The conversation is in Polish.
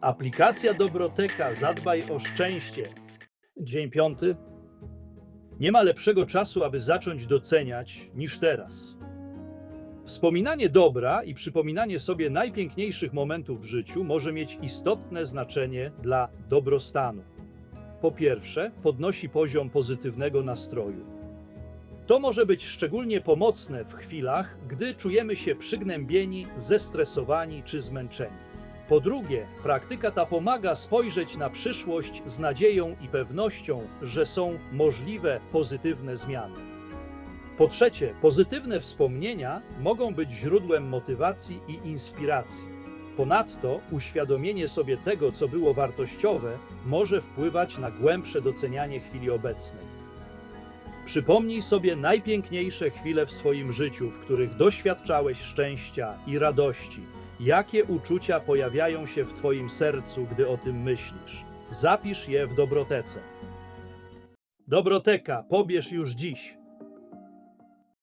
Aplikacja Dobroteka Zadbaj o szczęście. Dzień piąty. Nie ma lepszego czasu, aby zacząć doceniać niż teraz. Wspominanie dobra i przypominanie sobie najpiękniejszych momentów w życiu może mieć istotne znaczenie dla dobrostanu. Po pierwsze, podnosi poziom pozytywnego nastroju. To może być szczególnie pomocne w chwilach, gdy czujemy się przygnębieni, zestresowani czy zmęczeni. Po drugie, praktyka ta pomaga spojrzeć na przyszłość z nadzieją i pewnością, że są możliwe pozytywne zmiany. Po trzecie, pozytywne wspomnienia mogą być źródłem motywacji i inspiracji. Ponadto uświadomienie sobie tego, co było wartościowe, może wpływać na głębsze docenianie chwili obecnej. Przypomnij sobie najpiękniejsze chwile w swoim życiu, w których doświadczałeś szczęścia i radości. Jakie uczucia pojawiają się w Twoim sercu, gdy o tym myślisz? Zapisz je w dobrotece. Dobroteka, pobierz już dziś.